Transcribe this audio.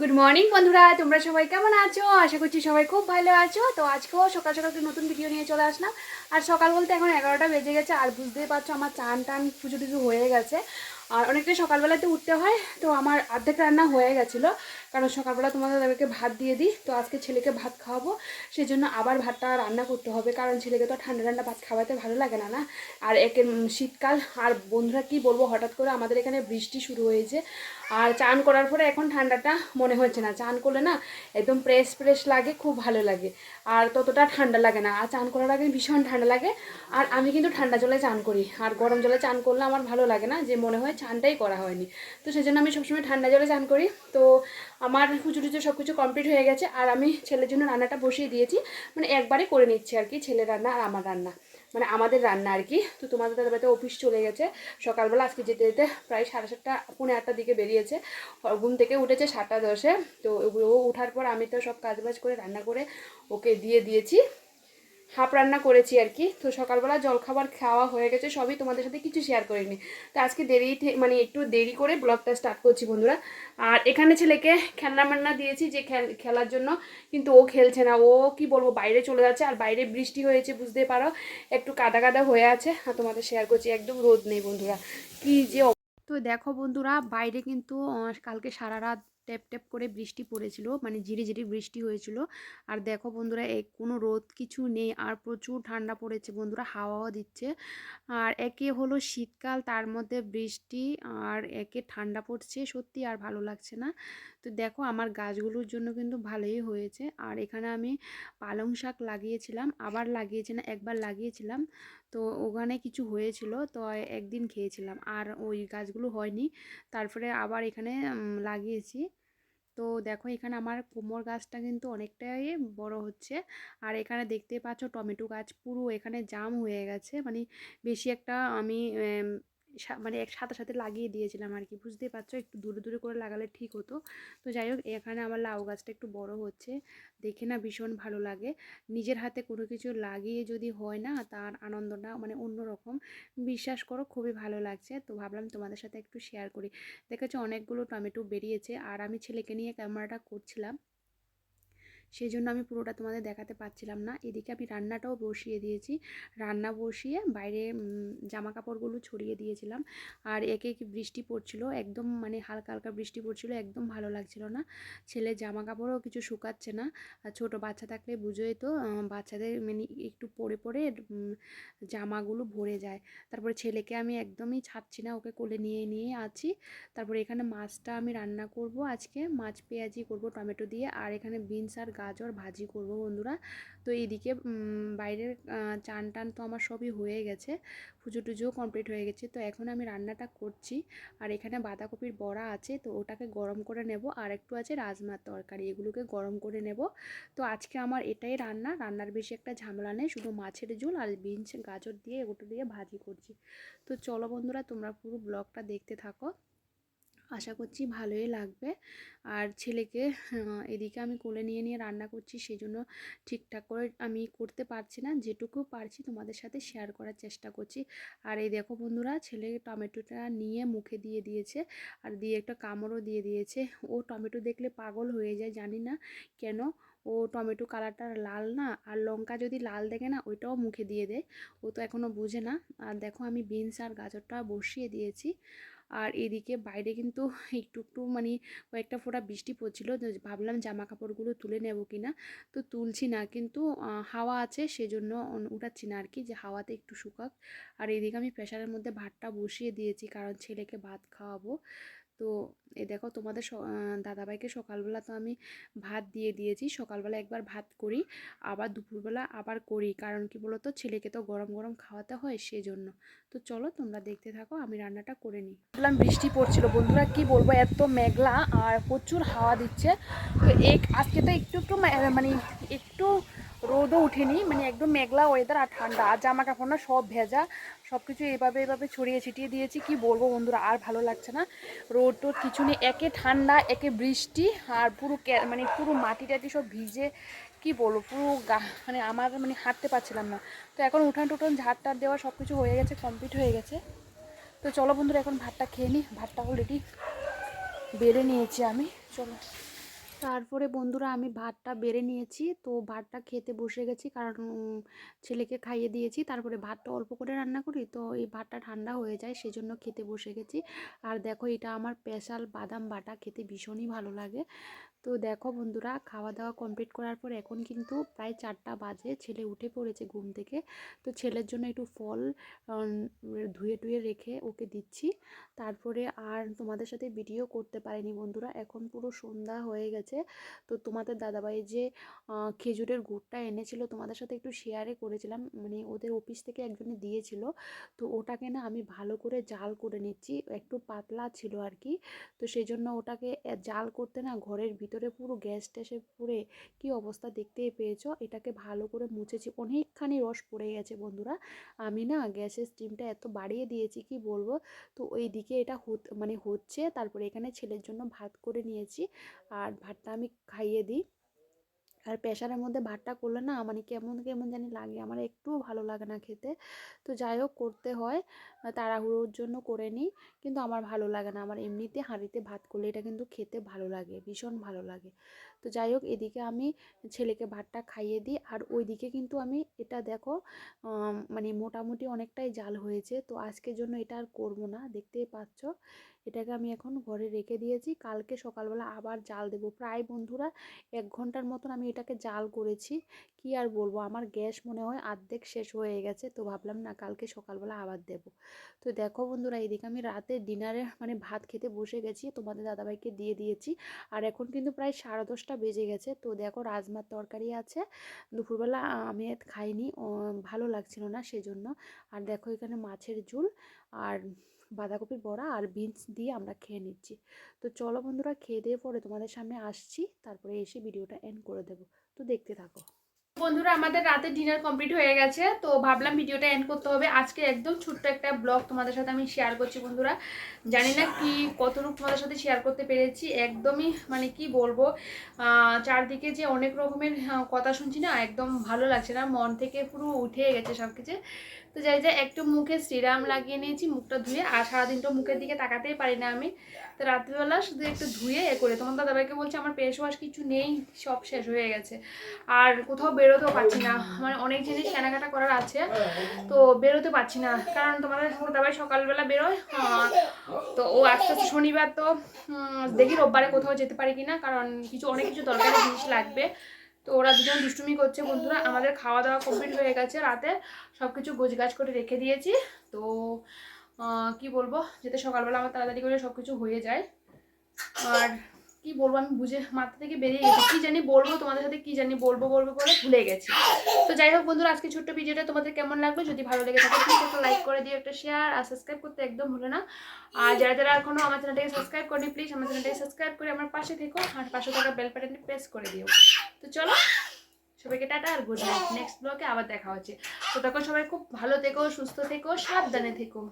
Good morning বন্ধুরা। তোমরা সবাই কেমন আছো? আশা করছি সবাই খুব ভালো আছো। তো আজকেও সকাল সকাল একটা নতুন ভিডিও নিয়ে চলে আসলাম। আর সকাল বলতে এখন এগারোটা বেজে গেছে, আর বুঝতেই পারছ আমার চান টান পুজো টুজো হয়ে গেছে। আর অনেকটাই সকালবেলাতে উঠতে হয়, তো আমার অর্ধেক রান্না হয়ে গেছিল। কারণ সকালবেলা তোমাদের তাদেরকে ভাত দিয়ে দিই, তো আজকে ছেলেকে ভাত খাওয়াবো। সেই জন্য আবার ভাতটা রান্না করতে হবে, কারণ ছেলেকে তো ঠান্ডা ঠান্ডা ভাত খাওয়াতে ভালো লাগে না না? আর একে শীতকাল, আর বন্ধুরা কি বলব, হঠাৎ করে আমাদের এখানে বৃষ্টি শুরু হয়েছে। আর চান করার পরে এখন ঠান্ডাটা মনে হচ্ছে না। চান করলে না একদম প্রেস প্রেস লাগে, খুব ভালো লাগে। আর ততটা ঠান্ডা লাগে না। আর চান করার আগে ভীষণ ঠান্ডা লাগে। আর আমি কিন্তু ঠান্ডা জলে চান করি। আর গরম জলে চান করলে আমার ভালো লাগে না, যে মনে হয় চানটাই করা হয়নি। তো সেই জন্য আমি সবসময় ঠান্ডা জলে চান করি। তো আমার কুচু টুচু সব কিছু কমপ্লিট হয়ে গেছে, আর আমি ছেলের জন্য রান্নাটা বসিয়ে দিয়েছি। মানে একবারে করে নিচ্ছি আর কি, ছেলের রান্না আর আমার রান্না। মানে আমাদের রান্না আর কি। তো তোমাদের দাদাবাড়িতে অফিস চলে গেছে। সকালবেলা আজকে যেতে যেতে প্রায় সাড়ে সাতটা, পৌনে আটটার দিকে বেরিয়েছে। ঘুম থেকে উঠেছে সাতটা দশে। তো ও ওঠার পর আমি তো সব কাজবাজ করে, রান্না করে ওকে দিয়ে দিয়েছি। হাফ রান্না করেছি আর কি। তো সকালবেলা জলখাবার খাওয়া হয়ে গেছে, সবই তোমাদের সাথে কিছু শেয়ার করিনি তো আজকে দেরি মানে একটু দেরি করে ব্লগটা স্টার্ট করছি বন্ধুরা। আর এখানে ছেলেকে খেলনা মান্না দিয়েছি যে খেল- খেলার জন্য, কিন্তু ও খেলছে না। ও কি বলব, বাইরে চলে যাচ্ছে আর বাইরে বৃষ্টি হয়েছে, বুঝতে পারো? একটু কাদা কাদা হয়ে আছে। আর তোমাদের শেয়ার করছি, একদম রোদ নেই বন্ধুরা। কি যে তো দেখো বন্ধুরা, বাইরে কিন্তু কালকে সারা রাত টেপ ট্যাপ করে বৃষ্টি পড়েছিল মানে ঝিরি ঝিরি বৃষ্টি হয়েছিল। আর দেখো বন্ধুরা, এ কোনো রোদ কিছু নেই, আর প্রচুর ঠান্ডা পড়েছে বন্ধুরা, হাওয়াও দিচ্ছে। আর একে হলো শীতকাল, তার মধ্যে বৃষ্টি, আর একে ঠান্ডা পড়ছে, সত্যি আর ভালো লাগছে না। তো দেখো আমার গাছগুলোর জন্য কিন্তু ভালোই হয়েছে। আর এখানে আমি পালং শাক লাগিয়েছিলাম, আবার লাগিয়েছি না, একবার লাগিয়েছিলাম। তো ওখানে কিছু হয়েছিল, তো একদিন খেয়েছিলাম। আর ওই গাছগুলো হয়নি, তারপরে আবার এখানে লাগিয়েছি। তো দেখো এখানে আমার কোমর গাছটা কিন্তু অনেকটাই বড় হচ্ছে। আর এখানে দেখতে পাচ্ছ টমেটো গাছ পুরো এখানে জাম হয়ে গেছে। মানে বেশি একটা আমি মানে এক সাথে সাথে লাগিয়ে দিয়েছিলাম আর কি বুঝতেই পারছ, একটু দূরে দূরে করে লাগালে ঠিক হতো। তো যাই হোক, এখানে আমার লাউ গাছটা একটু বড় হচ্ছে। দেখে না ভীষণ ভালো লাগে। নিজের হাতে কোনো কিছু লাগিয়ে যদি হয় না, তার আনন্দটা মানে অন্যরকম। বিশ্বাস করো, খুবই ভালো লাগছে। তো ভাবলাম তোমাদের সাথে একটু শেয়ার করি। দেখেছ, অনেকগুলো টমেটো বেরিয়েছে। আর আমি ছেলেকে নিয়ে ক্যামেরাটা করছিলাম। সেই জন্য আমি পুরোটা তোমাদের দেখাতে পারছিলাম না। এদিকে আমি রান্নাটাও বসিয়ে দিয়েছি। রান্না বসিয়ে বাইরে জামা কাপড়গুলো ছড়িয়ে দিয়েছিলাম। আর একে একে বৃষ্টি পড়ছিল। একদম মানে হালকা হালকা বৃষ্টি পড়ছিল। একদম ভালো লাগছিল না। ছেলে জামা কাপড়ও কিছু শুকাচ্ছে না। আর ছোটো বাচ্চা থাকলে বুঝোই তো বাচ্চাদের মানে একটু পরে পরে জামাগুলো ভরে যায়। তারপরে ছেলেকে আমি একদমই ছাড়ছি না। ওকে কোলে নিয়ে নিয়ে আছি। তারপরে এখানে মাছটা আমি রান্না করব আজকে। মাছ পেঁয়াজি করব, টমেটো দিয়ে। আর এখানে বিনস আর গাজর ভাজি করব বন্ধুরা। তো এইদিকে বাইরের চান টান তো আমার সবই হয়ে গেছে। পুজো টুজোও কমপ্লিট হয়ে গেছে। তো এখন আমি রান্নাটা করছি। আর এখানে বাঁধাকপির বড়া আছে, তো ওটাকে গরম করে নেব। আর একটু আছে রাজমার তরকারি, এগুলোকে গরম করে নেব। তো আজকে আমার এটাই রান্না। রান্নার বেশি একটা ঝামেলা নেই, শুধু মাছের ঝোল আর বিনস, গাজর দিয়ে, ওটা দিয়ে ভাজি করছি। তো চলো বন্ধুরা, তোমরা পুরো ব্লগটা দেখতে থাকো। আশা করছি ভালোই লাগবে। আর ছেলেকে এদিকে আমি কোলে নিয়ে নিয়ে রান্না করছি সেই জন্য ঠিকঠাক করে আমি করতে পারছি না। যেটুকু পারছি তোমাদের সাথে শেয়ার করার চেষ্টা করছি। আর এই দেখো বন্ধুরা, ছেলে টমেটোটা নিয়ে মুখে দিয়ে দিয়েছে, আর দিয়ে একটা কামড়ও দিয়ে দিয়েছে। ও টমেটো দেখলে পাগল হয়ে যায়, জানি না কেন। ও টমেটো কালারটা লাল না, আর লঙ্কা যদি লাল দেখে না, ওইটাও মুখে দিয়ে দেয়। ও তো এখনও বুঝে না। আর দেখো আমি বিনস আর গাজরটা বসিয়ে দিয়েছি। আর এদিকে বাইরে কিন্তু একটু একটু মানে কয়েকটা ফোঁটা বৃষ্টি পড়ছিল। ভাবলাম জামা কাপড়গুলো তুলে নেব কি না। তো তুলছি না কিন্তু হাওয়া আছে সেজন্য উঠাচ্ছি না আর কি যে হাওয়াতে একটু শুকাক। আর এদিকে আমি প্রেশারের মধ্যে ভাতটা বসিয়ে দিয়েছি কারণ ছেলেকে ভাত খাওয়াবো। তো এ দেখো তোমাদের দাদাভাইকে সকালবেলা তো আমি ভাত দিয়ে দিয়েছি। সকালবেলা একবার ভাত করি, আবার দুপুরবেলা আবার করি। কারণ কি বলতো? ছেলেকে তো গরম গরম খাওয়াতে হয় সেজন্য। তো চলো তোমরা দেখতে থাকো, আমি রান্নাটা করে নিই। বললাম বৃষ্টি পড়ছিল। বন্ধুরা কি বলব? এত মেঘলা আর প্রচুর হাওয়া দিচ্ছে। তো এক, আজকে তো একটু একটু মানে একটু রোদও উঠেনি মানে একদম মেঘলা ওয়েদার আর ঠান্ডা। আর জামা কাপড় না সব ভেজা সব কিছু এভাবে এভাবে ছড়িয়ে ছিটিয়ে দিয়েছি, কি বলব বন্ধুরা, আর ভালো লাগছে না। রোদ টোদ কিছু নেই, একে ঠান্ডা, একে বৃষ্টি, আর পুরো মানে পুরো মাটি টাটি সব ভিজে, কি বলব, পুরো গা মানে আমার মানে হাঁটতে পারছিলাম না। তো এখন উঠান টুঠান, ঝাড় টাড় দেওয়া সব কিছু হয়ে গেছে কমপ্লিট হয়ে গেছে। তো চলো বন্ধুরা, এখন ভাতটা খেয়ে নিই ভাতটা অলরেডি বেড়ে নিয়েছি আমি, চলো। তারপরে বন্ধুরা আমি ভাতটা বেড়ে নিয়েছি। তো ভাতটা খেতে বসে গেছি কারণ ছেলেকে খাইয়ে দিয়েছি। তারপরে ভাতটা অল্প করে রান্না করি। তো এই ভাতটা ঠান্ডা হয়ে যায় সেজন্য খেতে বসে গেছি। আর দেখো এটা আমার স্পেশাল বাদাম বাটা। খেতে ভীষণই ভালো লাগে। তো দেখো বন্ধুরা, খাওয়া দাওয়া কমপ্লিট করার পর এখন কিন্তু প্রায় চারটা বাজে। ছেলে উঠে পড়েছে ঘুম থেকে। তো ছেলের জন্য একটু ফল ধুয়ে টুয়ে রেখে ওকে দিচ্ছি। তারপরে আর তোমাদের সাথে ভিডিও করতে পারিনি বন্ধুরা। এখন পুরো সন্ধ্যা হয়ে গেছে। তো তোমাদের দাদাভাই যে খেজুরের গুড়টা এনেছিল তোমাদের সাথে একটু শেয়ারে করেছিলাম। মানে ওদের অফিস থেকে একজনে দিয়েছিল। তো ওটাকে না আমি ভালো করে জাল করে নিচ্ছি। একটু পাতলা ছিল আর কি তো সেই জন্য ওটাকে জাল করতে না ঘরের ভিতরে পুরো গ্যাস ট্যাসে পুড়ে কি অবস্থা দেখতেই পেয়েছ? এটাকে ভালো করে মুছেছি। অনেকখানি রস পড়ে গেছে বন্ধুরা। আমি না গ্যাসের স্টিমটা এত বাড়িয়ে দিয়েছি কি বলব? তো ওই দিকে এটা মানে হচ্ছে, তারপরে এখানে ছেলের জন্য ভাত করে নিয়েছি। আর ভাতটা আমি খাইয়ে দিই। আর প্রেশারের মধ্যে ভাতটা করলে না মানে কেমন কেমন জানি লাগে, আমার একটুও ভালো লাগে না খেতে। তো যাই হোক করতে হয় তাড়াহুড়োর জন্য করে নিই। কিন্তু আমার ভালো লাগে না, আমার এমনিতে হাঁড়িতে ভাত করলে এটা কিন্তু খেতে ভালো লাগে, ভীষণ ভালো লাগে। তো যাই হোক, এদিকে আমি ছেলেকে ভাতটা খাইয়ে দিই। আর ওইদিকে কিন্তু আমি এটা দেখো মানে মোটামুটি অনেকটাই জাল হয়েছে। তো আজকের জন্য এটা আর করব না, দেখতেই পাচ্ছ? এটাকে আমি এখন ঘরে রেখে দিয়েছি। কালকে সকালবেলা আবার জাল দেবো। প্রায় বন্ধুরা, এক ঘণ্টার মতন আমি এটাকে জাল করেছি। কি আর বলব, আমার গ্যাস মনে হয় আর্ধেক শেষ হয়ে গেছে। তো ভাবলাম না, কালকে সকালবেলা আবার দেব। তো দেখো বন্ধুরা, এদিকে আমি রাতে ডিনারে মানে ভাত খেতে বসে গেছি। তোমাদের দাদাভাইকে দিয়ে দিয়েছি। আর এখন কিন্তু প্রায় সাড়ে দশটা বেজে গেছে। তো দেখো রাজমার তরকারি আছে। দুপুরবেলা আমি খাইনি। ভালো লাগছিল না সেজন্য। আর দেখো এখানে মাছের ঝুল আর বাঁধাকপির বড়া আর বিনস দিয়ে আমরা খেয়ে নিচ্ছি। তো চলো বন্ধুরা, খেয়ে দিয়ে পরে তোমাদের সামনে আসছি। তারপরে এসে ভিডিওটা এন্ড করে দেবো। তো দেখতে থাকো। বন্ধুরা, আমাদের রাতে ডিনার কমপ্লিট হয়ে গেছে, তো ভাবলাম ভিডিওটা এন্ড করতে হবে। আজকে একদম ছোট্ট একটা ব্লগ তোমাদের সাথে আমি শেয়ার করছি বন্ধুরা। জানি না কি, কতটুকু তোমাদের সাথে শেয়ার করতে পেরেছি। একদমই মানে কি বলব চারদিকে যে অনেক রকমের কথা শুনছি না, একদম ভালো লাগছে না। মন থেকে পুরো উঠে গেছে সব কিছু তো যাই যাই একটু মুখে শ্রীরাম লাগিয়ে নিয়েছি, মুখটা ধুয়ে, আর সারাদিন তো মুখের দিকে তাকাতেই পারি না আমি। তো রাত্রিবেলা শুধু একটু ধুয়ে এ করে তোমার দাদাভাইকে বলছে আমার ফেস ওয়াশ কিছু নেই, সব শেষ হয়ে গেছে। আর কোথাও বেরোতেও পারছি না মানে অনেক জিনিস কেনাকাটা করার আছে, তো বেরোতে পারছি না। কারণ তোমাদের দাদাভাই সকালবেলা বেরোয় তো ও আস্তে আস্তে শনিবার তো দেখি রোববারে কোথাও যেতে পারি কিনা, কারণ কিছু, অনেক কিছু দরকারি জিনিস লাগবে। তো ওরা দুজন দুষ্টুমি করছে বন্ধুরা। আমাদের খাওয়া দাওয়া কমপ্লিট হয়ে গেছে রাতে। সব কিছু গোছগাছ করে রেখে দিয়েছি। তো কি বলব? যাতে সকালবেলা আমার তাড়াতাড়ি করে সব কিছু হয়ে যায়। আর কি বলব আমি বুঝে মাথা থেকে বেরিয়ে গেছি। কি জানি বলব, তোমাদের সাথে কি জানি বলব বলব করে ভুলে গেছি। তো যাই হোক বন্ধুরা, আজকে ছোট্ট ভিডিওটা তোমাদের কেমন লাগল? যদি ভালো লেগে থাকে প্লিজ একটা লাইক করে দিও, একটা শেয়ার আর সাবস্ক্রাইব করতে একদম ভুলে না। আর যারা যারা এখনও আমার চ্যানেলটাকে সাবস্ক্রাইব করেনি প্লিজ আমার চ্যানেলটাকে সাবস্ক্রাইব করে আমার পাশে থেকো আর পাশে থাকা বেল বাটনটি প্রেস করে দিও। তো চলো, সবাইকে টাটা আর গুড নাইট নেক্সট ব্লগে আবার দেখা হচ্ছে। তো তখন সবাই খুব ভালো থেকো, সুস্থ থেকো, সাবধানে থেকো।